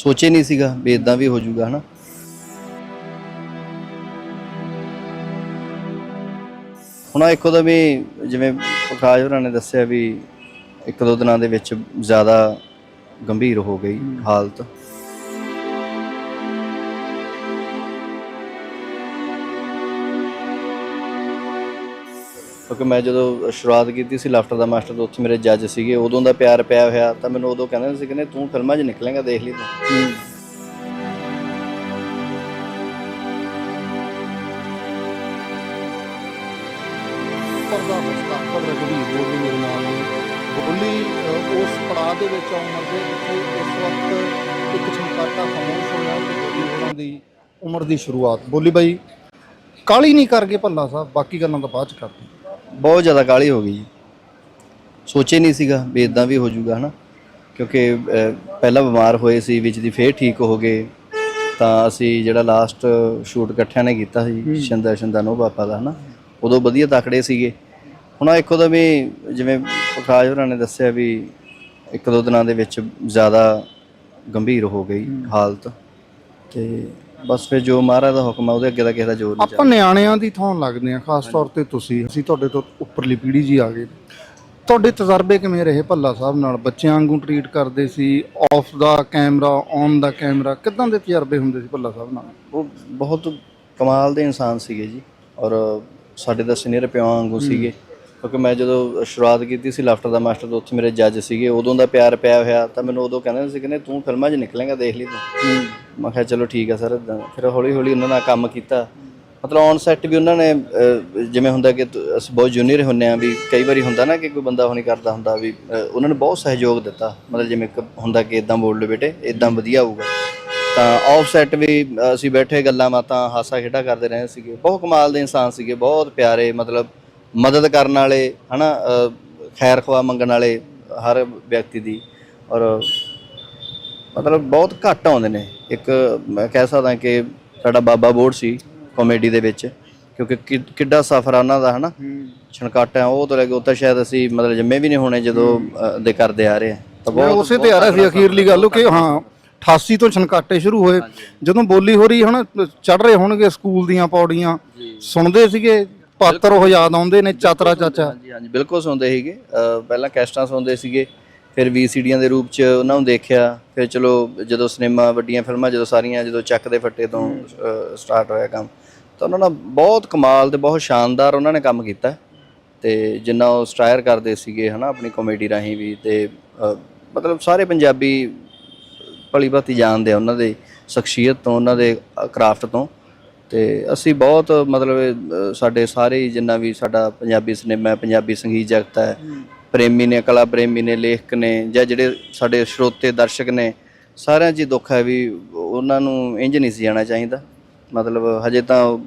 ਸੋਚੇ ਨਹੀਂ ਸੀਗਾ ਵੀ ਇਦਾਂ ਵੀ ਹੋ ਜਾਊਗਾ ਹਨਾ? ਹੁਣ ਆਹ ਇੱਕੋ ਦਾ ਵੀ ਜਿਵੇਂ ਪ੍ਰਕਾਸ਼ ਹੋਰਾਂ ਨੇ ਦੱਸਿਆ ਵੀ ਇੱਕ ਦੋ ਦਿਨਾਂ ਦੇ ਵਿੱਚ ਜ਼ਿਆਦਾ ਗੰਭੀਰ ਹੋ ਗਈ ਹਾਲਤ। ਕਿਉਂਕਿ ਮੈਂ ਜਦੋਂ ਸ਼ੁਰੂਆਤ ਕੀਤੀ ਸੀ ਲਾਫਟਰ ਦਾ ਮਾਸਟਰ ਤੋਂ, ਉੱਥੇ ਮੇਰੇ ਜੱਜ ਸੀਗੇ, ਉਦੋਂ ਦਾ ਪਿਆਰ ਪਿਆ ਹੋਇਆ, ਤਾਂ ਮੈਨੂੰ ਉਦੋਂ ਕਹਿੰਦੇ ਸੀ ਕਹਿੰਦੇ ਤੂੰ ਫਿਲਮਾਂ 'ਚ ਨਿਕਲੇਂਗਾ, ਦੇਖ ਲਈ ਤੂੰ। ਪਰਦਾ ਮੁਸਤਾਫਰ ਰਗਵੀਰ ਬੋਲੀ ਮੇਰੇ ਨਾਲ ਨੇ। ਬੋਲੀ ਉਸ ਪੜਾਅ ਦੇ ਵਿੱਚ ਉਮਰ ਦੇ ਵਿੱਚ ਇਸ ਵਕਤ ਇੱਕ ਛੰਕਾਟਾ ਖਾਮੋਸ਼ ਹੋਇਆ ਕਿ ਬੋਲੀ ਉਹਨਾਂ ਦੀ ਉਮਰ ਦੀ ਸ਼ੁਰੂਆਤ। ਬੋਲੀ ਬਾਈ ਕਾਲੀ ਨਹੀਂ ਕਰਕੇ ਗਏ ਭੱਲਾ ਸਾਹਿਬ, ਬਾਕੀ ਗੱਲਾਂ ਤਾਂ ਬਾਅਦ ਚ ਕਰਦੇ ਬਹੁਤ ਜ਼ਿਆਦਾ ਕਾਲੀ ਹੋ ਗਈ। ਜੀ ਸੋਚੇ ਨਹੀਂ ਸੀਗਾ ਵੀ ਇਦਾਂ ਵੀ ਹੋ ਜਾਊਗਾ ਹਨਾ? ਕਿਉਂਕਿ ਪਹਿਲਾਂ ਬਿਮਾਰ ਹੋਏ ਸੀ ਵਿੱਚ ਦੀ ਫੇਰ ਠੀਕ ਹੋ ਗਏ। ਤਾਂ ਅਸੀਂ ਜਿਹੜਾ ਲਾਸਟ ਸ਼ੂਟ ਇਕੱਠਿਆਂ ਨੇ ਕੀਤਾ ਸੀ ਸ਼ੰਦਾ ਸ਼ੰਦਾ ਨੋ ਬਾਪਾ ਦਾ ਹਨਾ? ਉਦੋਂ ਵਧੀਆ ਤਕੜੇ ਸੀਗੇ। ਹੁਣ ਇੱਕੋ ਦਾ ਵੀ ਜਿਵੇਂ ਪ੍ਰਕਾਸ਼ ਹੋਰਾਂ ਨੇ ਦੱਸਿਆ ਵੀ ਇੱਕ ਦੋ ਦਿਨਾਂ ਦੇ ਵਿੱਚ ਜ਼ਿਆਦਾ ਗੰਭੀਰ ਹੋ ਗਈ ਹਾਲਤ। ਤੇ ਬਸ ਫਿਰ ਜੋ ਮਹਾਰਾਜ ਦਾ ਹੁਕਮ ਆ ਉਹਦੇ ਅੱਗੇ ਦਾ ਕਿਸੇ ਦਾ ਜ਼ੋਰ ਨਹੀਂ ਆਪਾਂ ਨਿਆਣਿਆਂ ਦੀ ਥਾਂ ਲੱਗਦੇ ਆ ਖਾਸ ਤੌਰ ਤੇ ਤੁਸੀਂ। ਅਸੀਂ ਤੁਹਾਡੇ ਤੋਂ ਉੱਪਰਲੀ ਪੀੜ੍ਹੀ ਜੀ ਆ ਗਏ। ਤੁਹਾਡੇ ਤਜਰਬੇ ਕਿਵੇਂ ਰਹੇ ਭੱਲਾ ਸਾਹਿਬ ਨਾਲ? ਬੱਚਿਆਂ ਵਾਂਗੂ ਟਰੀਟ ਕਰਦੇ ਸੀ ਆਫ ਦਾ ਕੈਮਰਾ ਔਨ ਦਾ ਕੈਮਰਾ ਕਿਦਾਂ ਦੇ ਤਜਰਬੇ ਹੁੰਦੇ ਸੀ ਭੱਲਾ ਸਾਹਿਬ ਨਾਲ? ਉਹ ਬਹੁਤ ਕਮਾਲ ਦੇ ਇਨਸਾਨ ਸੀਗੇ ਜੀ। ਔਰ ਸਾਡੇ ਦਾ ਸੀਨੀਅਰ ਪਿਓ ਵਾਂਗੂ ਸੀਗੇ। ਕਿਉਂਕਿ ਮੈਂ ਜਦੋਂ ਸ਼ੁਰੂਆਤ ਕੀਤੀ ਸੀ ਲਾਫਟਰ ਦਾ ਮਾਸਟਰ ਤੋਂ ਉੱਥੇ ਮੇਰੇ ਜੱਜ ਸੀਗੇ ਉਦੋਂ ਦਾ ਪਿਆਰ ਪਿਆ ਹੋਇਆ ਤਾਂ ਮੈਨੂੰ ਉਦੋਂ ਕਹਿੰਦੇ ਸੀ ਕਹਿੰਦੇ ਤੂੰ ਫਿਲਮਾਂ 'ਚ ਨਿਕਲੇਂਗਾ ਦੇਖ ਲਈ ਤੂੰ। ਮੈਂ ਕਿਹਾ ਚਲੋ ਠੀਕ ਆ ਸਰ। ਫਿਰ ਹੌਲੀ ਹੌਲੀ ਉਹਨਾਂ ਨਾਲ ਕੰਮ ਕੀਤਾ। ਮਤਲਬ ਔਨ ਸੈੱਟ ਵੀ ਉਹਨਾਂ ਨੇ ਜਿਵੇਂ ਹੁੰਦਾ ਕਿ ਅਸੀਂ ਬਹੁਤ ਜੂਨੀਅਰ ਹੁੰਨੇ ਆ ਵੀ ਕਈ ਵਾਰੀ ਹੁੰਦਾ ਨਾ ਕਿ ਕੋਈ ਬੰਦਾ ਉਹ ਨਹੀਂ ਕਰਦਾ ਹੁੰਦਾ ਵੀ ਉਹਨਾਂ ਨੇ ਬਹੁਤ ਸਹਿਯੋਗ ਦਿੱਤਾ। ਮਤਲਬ ਜਿਵੇਂ ਹੁੰਦਾ ਕਿ ਇਦਾਂ ਬੋਲ ਲਓ ਬੇਟੇ ਇਦਾਂ ਵਧੀਆ ਹੋਊਗਾ। ਤਾਂ ਆਫ ਸੈਟ ਵੀ ਅਸੀਂ ਬੈਠੇ ਗੱਲਾਂ ਬਾਤਾਂ ਹਾਸਾ ਖੇਡਾ ਕਰਦੇ ਰਹੇ ਸੀਗੇ। ਬਹੁਤ ਕਮਾਲ ਦੇ ਇਨਸਾਨ ਸੀਗੇ ਬਹੁਤ ਪਿਆਰੇ ਮਤਲਬ ਮਦਦ ਕਰਨ ਵਾਲੇ ਹਨਾ ਖੈਰ ਖਵਾ ਮੰਗਣ ਵਾਲੇ ਹਰ ਵਿਅਕਤੀ ਦੀ ਔਰ ਮਤਲਬ ਬਹੁਤ ਘੱਟ ਆਉਂਦੇ ਨੇ। ਇੱਕ ਮੈਂ ਕਹਿ ਸਕਦਾ ਕਿ ਸਾਡਾ ਬਾਬਾ ਬੋੜ ਸੀ ਕਾਮੇਡੀ ਦੇ ਵਿੱਚ ਕਿਉਂਕਿ ਕਿੱਡਾ ਸਫ਼ਰ ਉਹਨਾਂ ਦਾ ਹਨਾ। ਛਣਕਾਟਾ ਉਹ ਤੋਂ ਲੈ ਕੇ ਉਹ ਤਾਂ ਸ਼ਾਇਦ ਅਸੀਂ ਮਤਲਬ ਜੰਮੇ ਵੀ ਨਹੀਂ ਹੋਣੇ ਜਦੋਂ ਦੇ ਕਰਦੇ ਆ ਰਹੇ ਆ। ਤਾਂ ਬਹੁਤ ਉਸੇ ਤੇ ਆ ਰਿਹਾ ਸੀ ਅਖੀਰਲੀ ਗੱਲ ਕਿ ਹਾਂ 88 ਤੋਂ ਛਣਕਾਟੇ ਸ਼ੁਰੂ ਹੋਏ। ਜਦੋਂ ਬੋਲੀ ਹੋ ਰਹੀ ਹਨਾ ਚੜ ਰਹੇ ਹੋਣਗੇ ਸਕੂਲ ਦੀਆਂ ਪੌੜੀਆਂ ਸੁਣਦੇ ਸੀਗੇ ਪਾਤਰ ਉਹ ਯਾਦ ਆਉਂਦੇ ਨੇ ਚਾਤਰਾ ਚਾਚਾ। ਹਾਂਜੀ ਹਾਂਜੀ ਬਿਲਕੁਲ ਸੁਣਦੇ ਸੀਗੇ। ਅਹ ਪਹਿਲਾਂ ਕੈਸਟਾਂ ਸੁਣਦੇ ਸੀਗੇ ਫਿਰ ਵੀਸੀਡੀਆਂ ਦੇ ਰੂਪ 'ਚ ਉਹਨਾਂ ਨੂੰ ਦੇਖਿਆ ਫਿਰ ਚਲੋ ਜਦੋਂ ਸਿਨੇਮਾ ਵੱਡੀਆਂ ਫਿਲਮਾਂ ਜਦੋਂ ਸਾਰੀਆਂ ਜਦੋਂ ਚੱਕ ਦੇ ਫੱਟੇ ਤੋਂ ਸਟਾਰਟ ਹੋਇਆ ਕੰਮ ਤਾਂ ਉਹਨਾਂ ਨਾਲ ਬਹੁਤ ਕਮਾਲ ਤੇ ਬਹੁਤ ਸ਼ਾਨਦਾਰ ਉਹਨਾਂ ਨੇ ਕੰਮ ਕੀਤਾ। ਤੇ ਜਿੰਨਾ ਉਹ ਸਟਾਇਰ ਕਰਦੇ ਸੀਗੇ ਹਨਾ ਆਪਣੀ ਕਾਮੇਡੀ ਰਾਹੀਂ ਵੀ ਤੇ ਅਹ, ਮਤਲਬ ਸਾਰੇ ਪੰਜਾਬੀ ਭਲੀ ਭਾਤੀ ਜਾਣਦੇ ਆ ਉਹਨਾਂ ਦੇ ਸ਼ਖਸੀਅਤ ਤੋਂ ਉਹਨਾਂ ਦੇ ਕਰਾਫਟ ਤੋਂ। ਤੇ ਅਸੀਂ ਬਹੁਤ ਮਤਲਬ ਸਾਡੇ ਸਾਰੇ ਜਿੰਨਾ ਵੀ ਸਾਡਾ ਪੰਜਾਬੀ ਸਿਨੇਮਾ ਪੰਜਾਬੀ ਸੰਗੀਤ ਜਗਤ ਹੈ ਪ੍ਰੇਮੀ ਨੇ ਕਲਾ ਪ੍ਰੇਮੀ ਨੇ ਲੇਖਕ ਨੇ ਜਾਂ ਜਿਹੜੇ ਸਾਡੇ ਸਰੋਤੇ ਦਰਸ਼ਕ ਨੇ ਸਾਰਿਆਂ 'ਚ ਦੁੱਖ ਹੈ ਵੀ ਉਹਨਾਂ ਨੂੰ ਇੰਜ ਨਹੀਂ ਸੀ ਜਾਣਾ ਚਾਹੀਦਾ। ਮਤਲਬ ਹਜੇ ਤਾਂ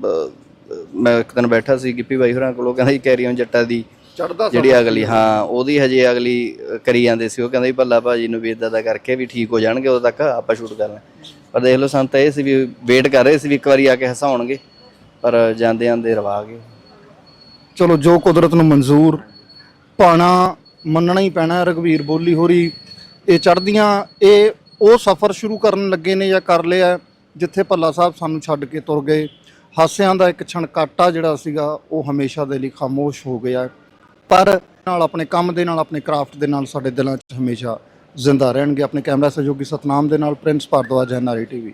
ਮੈਂ ਇੱਕ ਦਿਨ ਬੈਠਾ ਸੀ ਗਿੱਪੀ ਬਾਈ ਹੋਰਾਂ ਕੋਲੋਂ ਕਹਿੰਦਾ ਜੀ ਕੈਰੀ ਔਨ ਜੱਟਾ ਦੀ ਚੜਦਾ ਜਿਹੜੀ ਅਗਲੀ ਹਾਂ ਉਹਦੀ ਹਜੇ ਅਗਲੀ ਕਰੀ ਜਾਂਦੇ ਸੀ ਉਹ ਕਹਿੰਦਾ ਵੀ ਭੱਲਾ ਭਾਜੀ ਨੂੰ ਵੀ ਇਦਾਂ ਦਾ ਕਰਕੇ ਵੀ ਠੀਕ ਹੋ ਜਾਣਗੇ ਉਦੋਂ ਤੱਕ ਆਪਾਂ ਸ਼ੂਟ ਕਰਨਾ। ਪਰ ਦੇਖ ਲਓ ਸੰਤ, ਇਹ ਸੀ ਵੀ ਵੇਟ ਕਰ ਰਹੇ ਸੀ ਵੀ ਇੱਕ ਵਾਰੀ ਆ ਕੇ ਹਸਾਉਣਗੇ, ਪਰ ਜਾਂਦੇ ਜਾਂਦੇ ਰਵਾ ਗਏ ਚਲੋ, ਜੋ ਕੁਦਰਤ ਨੂੰ ਮਨਜ਼ੂਰ, ਪਾਣਾ ਮੰਨਣਾ ਹੀ ਪੈਣਾ ਹੈ। ਰਘਵੀਰ ਬੋਲੀ ਹੋਰੀ, ਇਹ ਚੜਦੀਆਂ ਇਹ, ਉਹ ਸਫ਼ਰ ਸ਼ੁਰੂ ਕਰਨ ਲੱਗੇ ਨੇ ਜਾਂ ਕਰ ਲਿਆ, ਜਿੱਥੇ ਭੱਲਾ ਸਾਹਿਬ ਸਾਨੂੰ ਛੱਡ ਕੇ ਤੁਰ ਗਏ ਹਾਸਿਆਂ ਦਾ ਇੱਕ ਛਣਕਾਟਾ ਜਿਹੜਾ ਸੀਗਾ, ਉਹ ਹਮੇਸ਼ਾ ਦੇ ਲਈ ਖਾਮੋਸ਼ ਹੋ ਗਿਆ ਪਰ ਨਾਲ ਆਪਣੇ ਕੰਮ ਦੇ ਨਾਲ, ਆਪਣੇ ਕਰਾਫਟ ਦੇ ਨਾਲ ਸਾਡੇ ਦਿਲਾਂ 'ਚ ਹਮੇਸ਼ਾ ਜ਼ਿੰਦਾ ਰਹਿਣਗੇ। ਆਪਣੇ ਕੈਮਰਾ ਸਹਿਯੋਗੀ ਸਤਨਾਮ ਦੇ ਨਾਲ ਪ੍ਰਿੰਸ ਭਾਰਦਵਾਜ ਐਨਆਰਈ ਟੀਵੀ।